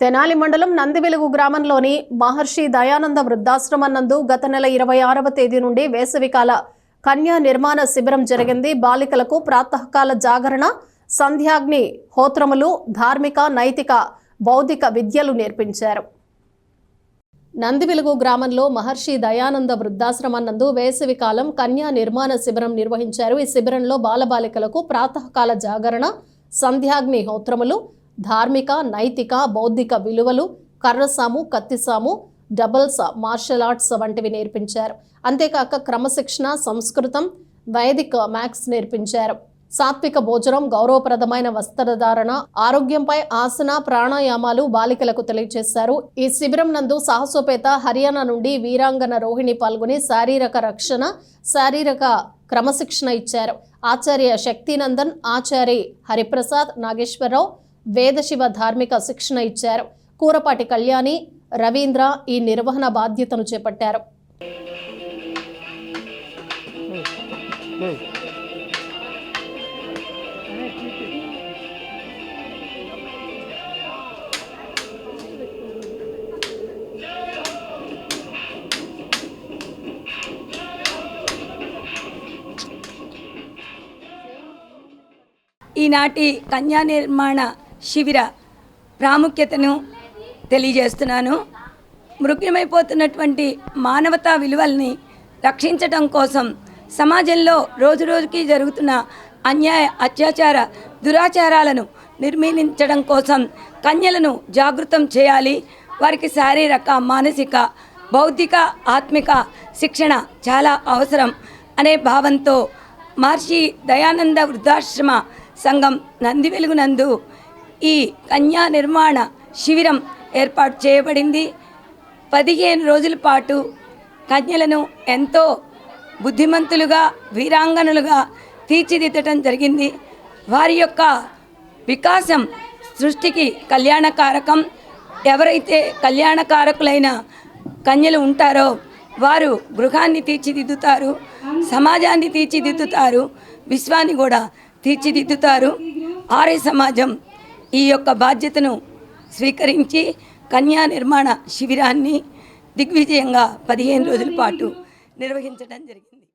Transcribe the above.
తెనాలి మండలం నందివెలుగు గ్రామంలోని మహర్షి దయానంద వృద్ధాశ్రమం నందు గత నెల ఇరవై ఆరవ తేదీ నుండి వేసవికాల కన్యా నిర్మాణ శిబిరం జరిగింది. బాలికలకు ప్రాతకాల జాగరణ సంధ్యాగ్ని హోత్రములు ధార్మిక నైతిక బౌద్ధిక విద్యలు నేర్పించారు. నందివెలుగు గ్రామంలో మహర్షి దయానంద వృద్ధాశ్రమం నందు వేసవి కాలం కన్యా నిర్మాణ శిబిరం నిర్వహించారు. ఈ శిబిరంలో బాలబాలికలకు ప్రాతకాల జాగరణ సంధ్యాగ్ని హోత్రములు ధార్మిక నైతిక బౌద్ధిక విలువలు కర్రసాము కత్తిసాము డబల్స్ మార్షల్ ఆర్ట్స్ వంటివి నేర్పించారు. అంతేకాక క్రమశిక్షణ సంస్కృతం వైదిక మ్యాథ్స్ నేర్పించారు. సాత్విక భోజనం గౌరవప్రదమైన వస్త్రధారణ ఆరోగ్యంపై ఆసన ప్రాణాయామాలు బాలికలకు తెలియజేశారు. ఈ శిబిరం నందు సాహసోపేత హర్యానా నుండి వీరాంగన రోహిణి పాల్గొని శారీరక రక్షణ శారీరక క్రమశిక్షణ ఇచ్చారు. ఆచార్య శక్తినందన్ ఆచారి హరిప్రసాద్ నాగేశ్వరరావు వేదశివ ధార్మిక శిక్షణ ఇచ్చారు. కూరపాటి కళ్యాణి రవీంద్ర ఈ నిర్వహణ బాధ్యతను చేపట్టారు. ఈనాటి కన్యా నిర్మాణ శిబిర ప్రాముఖ్యతను తెలియజేస్తున్నాను. మృగ్యమైపోతున్నటువంటి మానవతా విలువల్ని రక్షించటం కోసం సమాజంలో రోజురోజుకి జరుగుతున్న అన్యాయ అత్యాచార దురాచారాలను నిర్మూలించడం కోసం కన్యలను జాగృతం చేయాలి. వారికి శారీరక మానసిక బౌద్ధిక ఆత్మిక శిక్షణ చాలా అవసరం అనే భావంతో మహర్షి దయానంద వృద్ధాశ్రమ సంఘం నంది నందు ఈ కన్యా నిర్మాణ శిబిరం ఏర్పాటు చేయబడింది. పదిహేను రోజుల పాటు కన్యలను ఎంతో బుద్ధిమంతులుగా వీరాంగనులుగా తీర్చిదిద్దటం జరిగింది. వారి యొక్క వికాసం సృష్టికి కళ్యాణకారకం. ఎవరైతే కళ్యాణకారకులైన కన్యలు ఉంటారో వారు గృహాన్ని తీర్చిదిద్దుతారు సమాజాన్ని తీర్చిదిద్దుతారు విశ్వాన్ని కూడా తీర్చిదిద్దుతారు. ఆర్య సమాజం ఈ యొక్క బాధ్యతను స్వీకరించి కన్యా నిర్మాణ శిబిరాన్ని దిగ్విజయంగా పదిహేను రోజుల పాటు నిర్వహించడం జరిగింది.